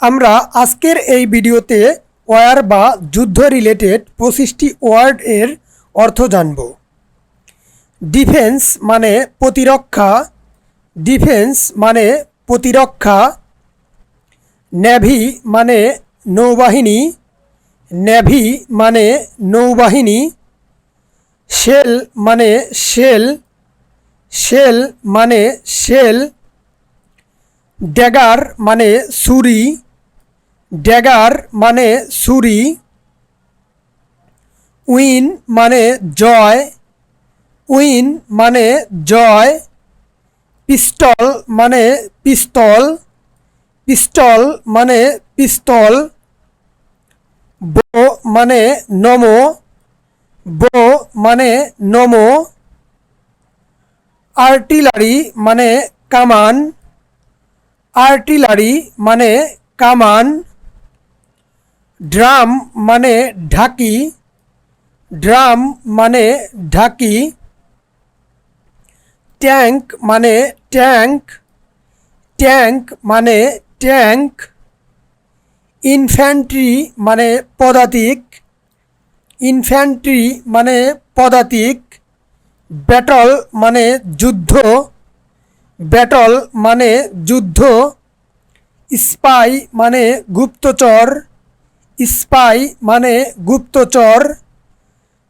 আমরা আজকের এই ভিডিওতে ওয়ার বা যুদ্ধ রিলেটেড পঁচিশটি ওয়ার্ড এর অর্থ জানব। ডিফেন্স মানে প্রতিরক্ষা, ডিফেন্স মানে প্রতিরক্ষা, নেভি মানে নৌবাহিনী, নেভি মানে নৌবাহিনী, শেল মানে শেল শেল মানে শেল, ড্যাগার মানে ছুরি ড্যাগার মানে ছুরি, উইন মানে জয়, উইন মানে জয়, পিস্তল মানে পিস্তল পিস্তল মানে পিস্তল, বো মানে নমো, বো মানে নমো, আর্টিলারি মানে কামান, আর্টিলারি মানে কামান ড্রাম মানে ঢাকি, ড্রাম মানে ঢাকি, ট্যাঙ্ক মানে ট্যাঙ্ক ট্যাঙ্ক মানে ট্যাঙ্ক, ইনফ্যান্ট্রি মানে পদাতিক, ইনফ্যান্ট্রি মানে পদাতিক, ব্যাটল মানে যুদ্ধ, ব্যাটল মানে যুদ্ধ, স্পাই মানে গুপ্তচর স্পাই মানে গুপ্তচর,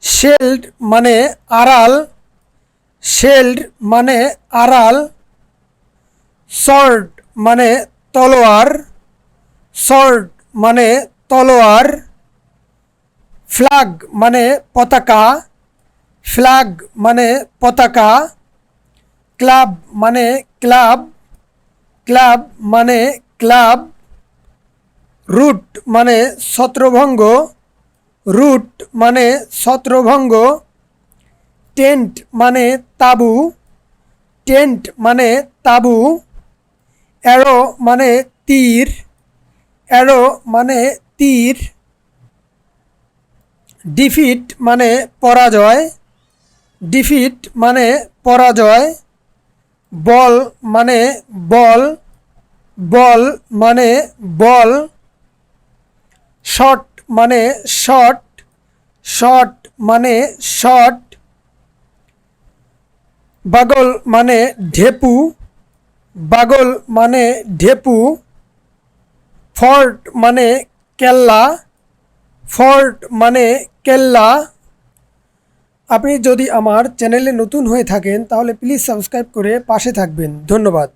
শেল্ড মানে আড়াল, শেল্ড মানে আড়াল শর্ট মানে তলোয়ার শর্ট মানে তলোয়ার, ফ্ল্যাগ মানে পতাকা, ফ্ল্যাগ মানে পতাকা, ক্লাব মানে ক্লাব ক্লাব মানে ক্লাব রুট মানে ছত্রভঙ্গ, রুট মানে ছত্রভঙ্গ, টেন্ট মানে তাবু, টেন্ট মানে তাবু, অ্যারো মানে তীর, অ্যারো মানে তীর, ডিফিট মানে পরাজয়, ডিফিট মানে পরাজয়, বল মানে বল বল মানে বল শট মানে শর্ট শর্ট মানে শর্ট, বাগল মানে ঢেপু, বাগল মানে ঢেপু, ফর্ট মানে কেল্লা, ফর্ট মানে কেল্লা। আপনি যদি আমার চ্যানেলে নতুন হয়ে থাকেন, তাহলে প্লিজ সাবস্ক্রাইব করে পাশে থাকবেন। ধন্যবাদ।